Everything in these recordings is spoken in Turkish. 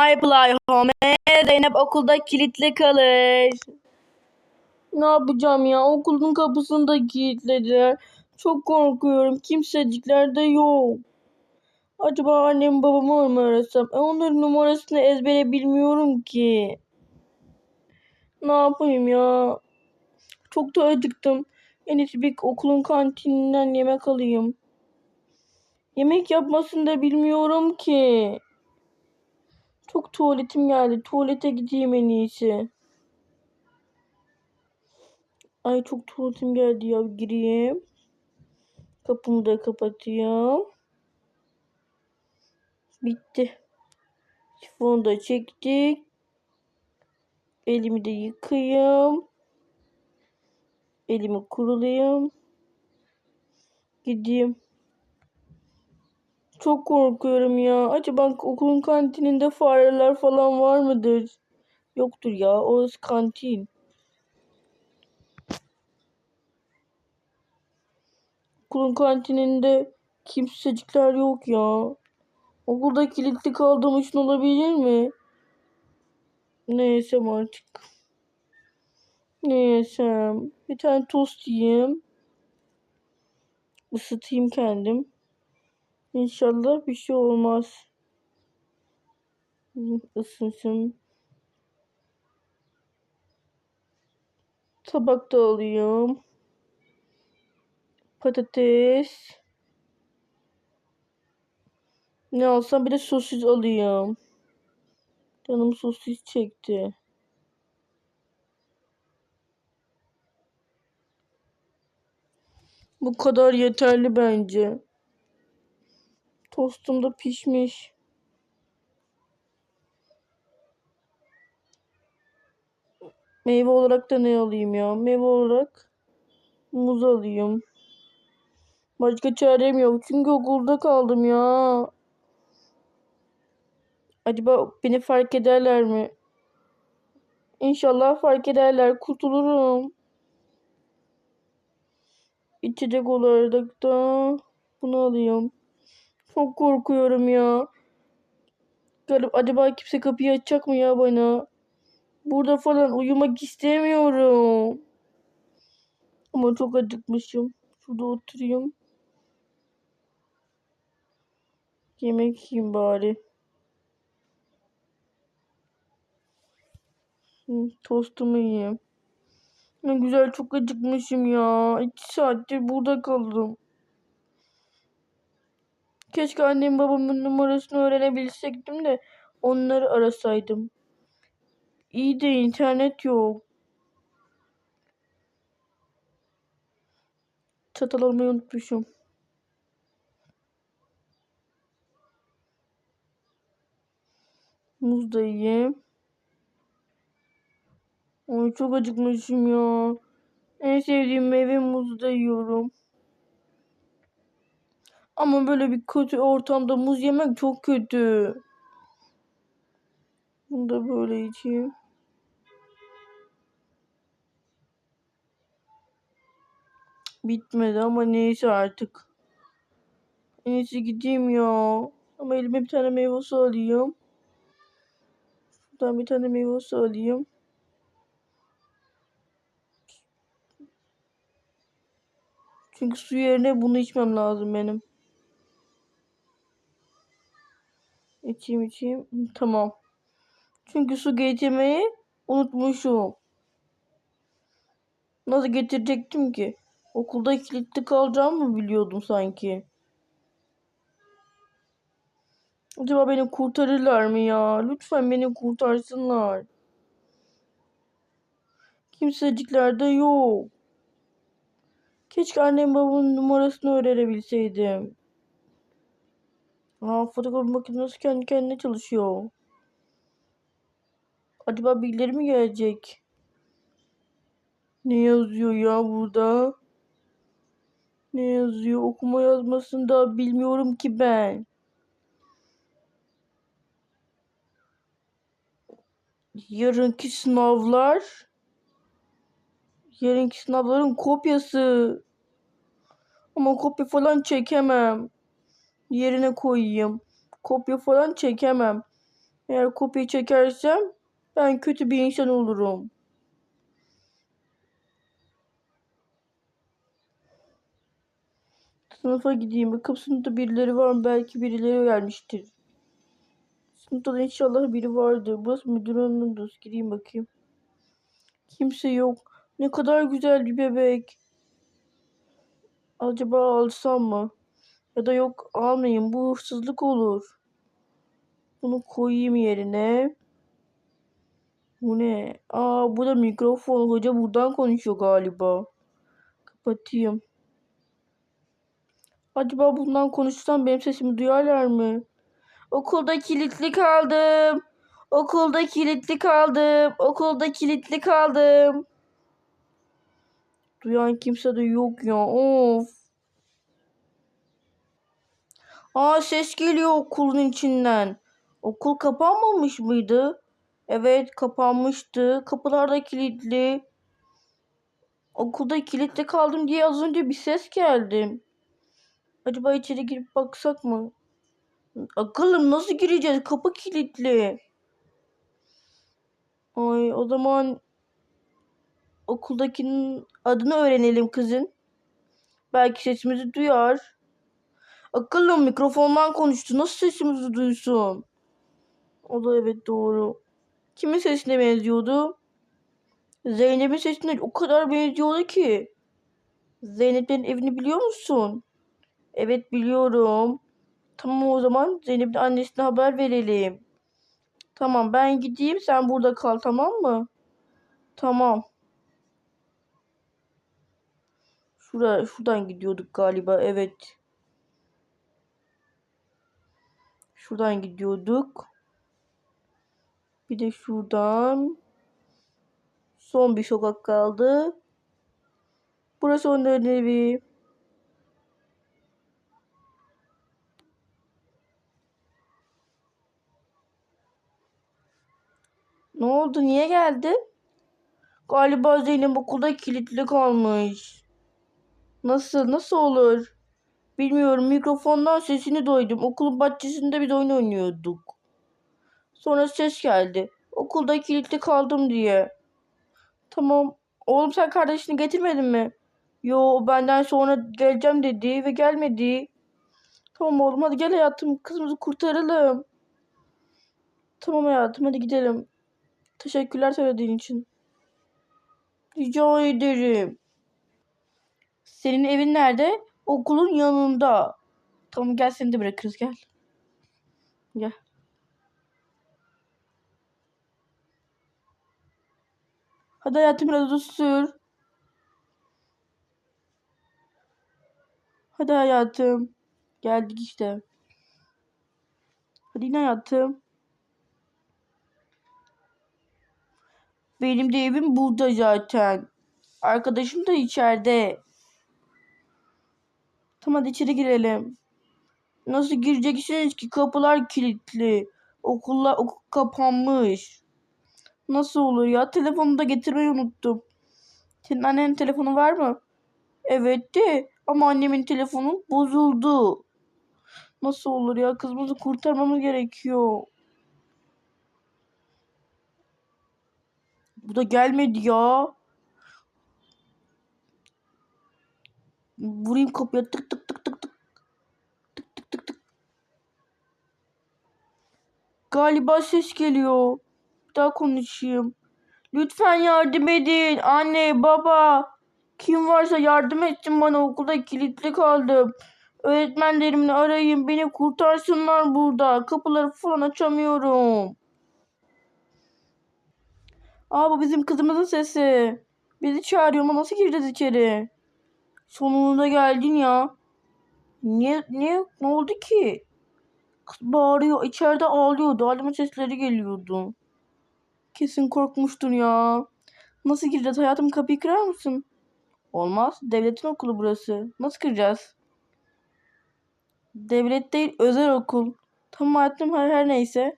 My Play Home. Zeynep okulda kilitli kalır. Ne yapacağım ya? Okulun kapısını da kilitlediler. Çok korkuyorum. Kimsecikler de yok. Acaba annem babamı mı arasam? E onların numarasını ezbere bilmiyorum ki. Ne yapayım ya? Çok da acıktım. En iyisi bir okulun kantininden yemek alayım. Yemek yapmasını da bilmiyorum ki. Çok tuvaletim geldi. Tuvalete gideyim en iyisi. Ay çok tuvaletim geldi ya. Gireyim. Kapımı da kapatayım. Bitti. Sifonu da çektik. Elimi de yıkayayım. Elimi kurulayım. Gideyim. Çok korkuyorum ya. Acaba okulun kantininde fareler falan var mıdır? Yoktur ya. Orası kantin. Okulun kantininde kimsecikler yok ya. Okulda kilitli kaldığım için olabilir mi? Ne yesem artık? Ne? Bir tane tost yiyeyim. Isıtayım kendim. İnşallah bir şey olmaz. Isınsın. Tabak da alayım. Patates. Ne alsam bir de sosis alayım. Canım sosis çekti. Bu kadar yeterli bence. Tostum da pişmiş. Meyve olarak da ne alayım ya? Meyve olarak muz alayım. Başka çarem yok. Çünkü okulda kaldım ya. Acaba beni fark ederler mi? İnşallah fark ederler. Kurtulurum. İçecek olarak da bunu alayım. Çok korkuyorum ya. Garip acaba kimse kapıyı açacak mı ya bana? Burada falan uyumak istemiyorum. Ama çok acıkmışım. Şurada oturayım. Yemek yiyeyim bari. Tostumu yiyeyim. Ne güzel çok acıkmışım ya. İki saattir burada kaldım. Keşke annem babamın numarasını öğrenebilseydim de onları arasaydım. İyi de internet yok. Çatal almayı unutmuşum. Muz da yiyeyim. Ay çok acıkmışım ya. En sevdiğim meyve muzu da yiyorum. Ama böyle bir kötü ortamda muz yemek çok kötü. Bunu da böyle içeyim. Bitmedi ama neyse artık. En iyisi gideyim ya. Ama elime bir tane meyve suyu alayım. Şuradan bir tane meyve suyu alayım. Çünkü su yerine bunu içmem lazım benim. İçeyim içeyim. Tamam. Çünkü su getirmeyi unutmuşum. Nasıl getirecektim ki? Okulda kilitli kalacağımı mı biliyordum sanki? Acaba beni kurtarırlar mı ya? Lütfen beni kurtarsınlar. Kimsecikler de yok. Keşke annem babamın numarasını öğrenebilseydim. Aa, fotokopi makinesi kendi kendine çalışıyor. Acaba birileri mi gelecek? Ne yazıyor ya burada? Ne yazıyor? Okuma yazmasını da bilmiyorum ki ben. Yarınki sınavlar. Yarınki sınavların kopyası. Ama kopya falan çekemem. Yerine koyayım. Kopya falan çekemem. Eğer kopya çekersem ben kötü bir insan olurum. Sınıfa gideyim. Bakıp sınıfta birileri var mı? Belki birileri gelmiştir. Sınıfta da inşallah biri vardır. Burası müdür hanımdır. Gireyim bakayım. Kimse yok. Ne kadar güzel bir bebek. Acaba alsam mı? Ya da yok almayayım. Bu hırsızlık olur. Bunu koyayım yerine. Bu ne? Aa bu da mikrofon. Hoca buradan konuşuyor galiba. Kapatayım. Acaba bundan konuşsam benim sesimi duyarlar mı? Okulda kilitli kaldım. Okulda kilitli kaldım. Okulda kilitli kaldım. Duyan kimse de yok ya. Of. Aa ses geliyor okulun içinden. Okul kapanmamış mıydı? Evet kapanmıştı. Kapılar da kilitli. Okulda kilitli kaldım diye az önce bir ses geldi. Acaba içeri girip baksak mı? Akıllım nasıl gireceğiz? Kapı kilitli. Ay o zaman okuldakinin adını öğrenelim kızın. Belki sesimizi duyar. Akıllım mikrofondan konuştu. Nasıl sesimizi duysun? O da evet doğru. Kimin sesine benziyordu? Zeynep'in sesine o kadar benziyordu ki. Zeynep'in evini biliyor musun? Evet biliyorum. Tamam o zaman Zeynep'in annesine haber verelim. Tamam ben gideyim sen burada kal tamam mı? Tamam. Şura, şuradan gidiyorduk galiba evet. Şuradan gidiyorduk. Bir de şuradan. Son bir sokak kaldı. Burası onların evi. Ne oldu? Niye geldi? Galiba Zeynep okulda kilitli kalmış. Nasıl? Nasıl olur? Bilmiyorum. Mikrofondan sesini duydum. Okulun bahçesinde bir oyun oynuyorduk. Sonra ses geldi. Okulda kilitli kaldım diye. Tamam. Oğlum sen kardeşini getirmedin mi? Yo benden sonra geleceğim dedi ve gelmedi. Tamam oğlum hadi gel hayatım. Kızımızı kurtaralım. Tamam hayatım hadi gidelim. Teşekkürler söylediğin için. Rica ederim. Senin evin nerede? Okulun yanında. Tamam gel seni de bırakırız gel. Gel. Hadi hayatım biraz hızlı sür. Hadi hayatım. Geldik işte. Hadi yine hayatım. Benim de evim burada zaten. Arkadaşım da içeride. Tamam hadi içeri girelim. Nasıl gireceksiniz ki? Kapılar kilitli. Okullar okul kapanmış. Nasıl olur ya? Telefonu da getirmeyi unuttum. Senin annenin telefonu var mı? Evet de ama annemin telefonu bozuldu. Nasıl olur ya? Kızımızı kurtarmamız gerekiyor. Bu da gelmedi ya. Vurayım kapıya tık tık tık tık tık. Tık tık tık tık. Galiba ses geliyor. Bir daha konuşayım. Lütfen yardım edin. Anne, baba. Kim varsa yardım etsin bana. Okulda kilitli kaldım. Öğretmenlerimle arayın. Beni kurtarsınlar burada. Kapıları falan açamıyorum. Aa bu bizim kızımızın sesi. Bizi çağırıyor ama nasıl gireceğiz içeri? Sonunda geldin ya. Niye, niye, ne oldu ki? Kız bağırıyor, içeride ağlıyordu. Ağlama sesleri geliyordu. Kesin korkmuştur ya. Nasıl gireceğiz hayatım kapıyı kırar mısın? Olmaz. Devletin okulu burası. Nasıl kıracağız? Devlet değil özel okul. Tamam hayatım her, her neyse.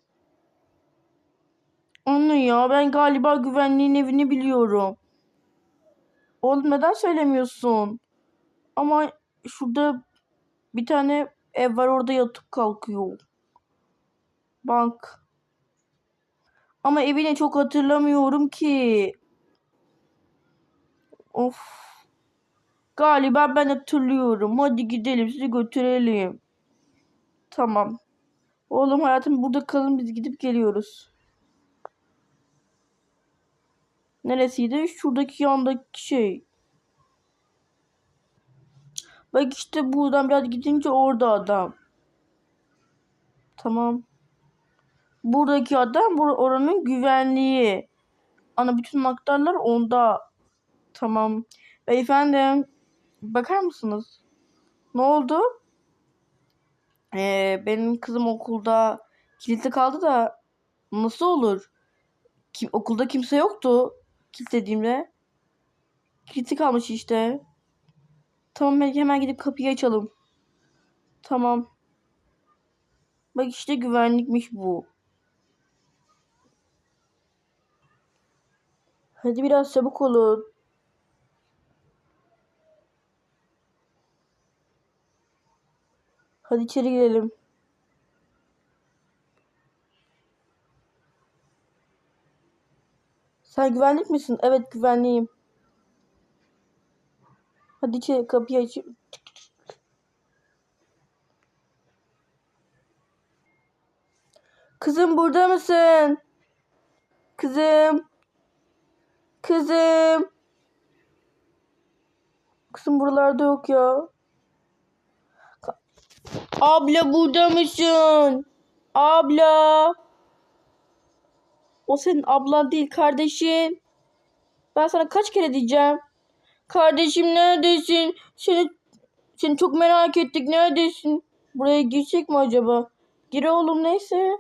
Anne ya ben galiba güvenliğin evini biliyorum. Oğlum neden söylemiyorsun? Ama şurada bir tane ev var orada yatıp kalkıyor. Bank. Ama evini çok hatırlamıyorum ki. Of. Galiba ben hatırlıyorum. Hadi gidelim sizi götürelim. Tamam. Oğlum hayatım burada kalın biz gidip geliyoruz. Neresiydi? Şuradaki yandaki şey. Bak işte buradan biraz gidince orada adam. Tamam. Buradaki adam bur oranın güvenliği. Ana bütün aktarlar onda. Tamam. Beyefendi bakar mısınız? Ne oldu? Ee, benim kızım okulda kilitli kaldı da nasıl olur? Kim, okulda kimse yoktu kilitlediğimde. Kilitli kalmış işte. Tamam Melike hemen gidip kapıyı açalım. Tamam. Bak işte güvenlikmiş bu. Hadi biraz çabuk olun. Hadi içeri girelim. Sen güvenlik misin? Evet güvenliyim. Hadi içeri kapıyı aç. Kızım burada mısın? Kızım. Kızım. Kızım buralarda yok ya. Abla burada mısın? Abla. O senin ablan değil kardeşin. Ben sana kaç kere diyeceğim. Kardeşim neredesin? Seni seni çok merak ettik. Neredesin? Buraya girsek mi acaba? Gir oğlum neyse.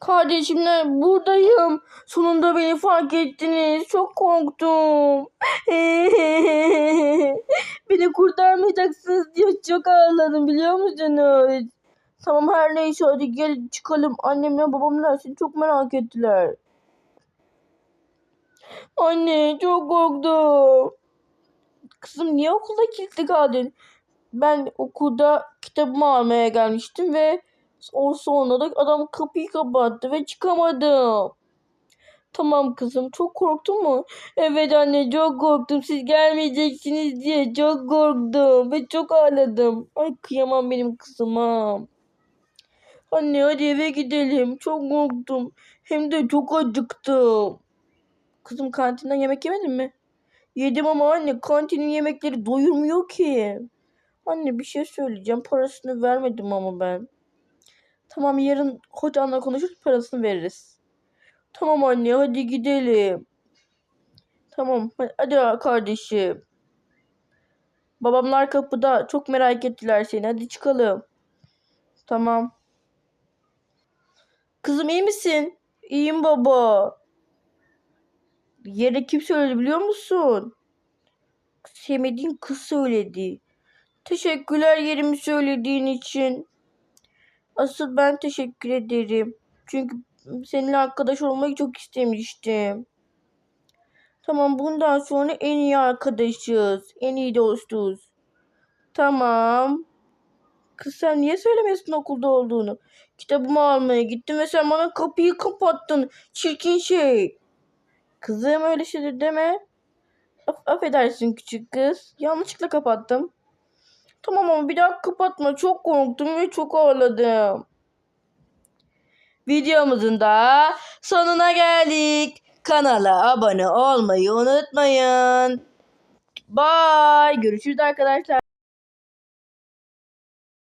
Kardeşimler buradayım. Sonunda beni fark ettiniz. Çok korktum. beni kurtarmayacaksınız diye çok ağladım biliyor musunuz? Tamam her neyse hadi gel çıkalım. Annemle babamla seni çok merak ettiler. Anne çok korktum. Kızım niye okulda kilitli kaldın? Ben okulda kitabımı almaya gelmiştim ve o sonra da adam kapıyı kapattı ve çıkamadım. Tamam kızım çok korktun mu? Evet anne çok korktum. Siz gelmeyeceksiniz diye çok korktum ve çok ağladım. Ay kıyamam benim kızıma. Anne hadi eve gidelim. Çok korktum. Hem de çok acıktım. Kızım kantinden yemek yemedin mi? Yedim ama anne kantinin yemekleri doyurmuyor ki. Anne bir şey söyleyeceğim. Parasını vermedim ama ben. Tamam yarın hocanla konuşur parasını veririz. Tamam anne hadi gidelim. Tamam hadi kardeşim. Babamlar kapıda çok merak ettiler seni. Hadi çıkalım. Tamam. Kızım iyi misin? İyiyim baba. Yere kim söyledi biliyor musun? Sevmediğin kız söyledi. Teşekkürler yerimi söylediğin için. Asıl ben teşekkür ederim. Çünkü seninle arkadaş olmayı çok istemiştim. Tamam bundan sonra en iyi arkadaşız. En iyi dostuz. Tamam. Kız sen niye söylemiyorsun okulda olduğunu? Kitabımı almaya gittim ve sen bana kapıyı kapattın. Çirkin şey. Kızım öyle şeyler deme. Af affedersin küçük kız. Yanlışlıkla kapattım. Tamam ama bir daha kapatma. Çok korktum ve çok ağladım. Videomuzun da sonuna geldik. Kanala abone olmayı unutmayın. Bye. Görüşürüz arkadaşlar.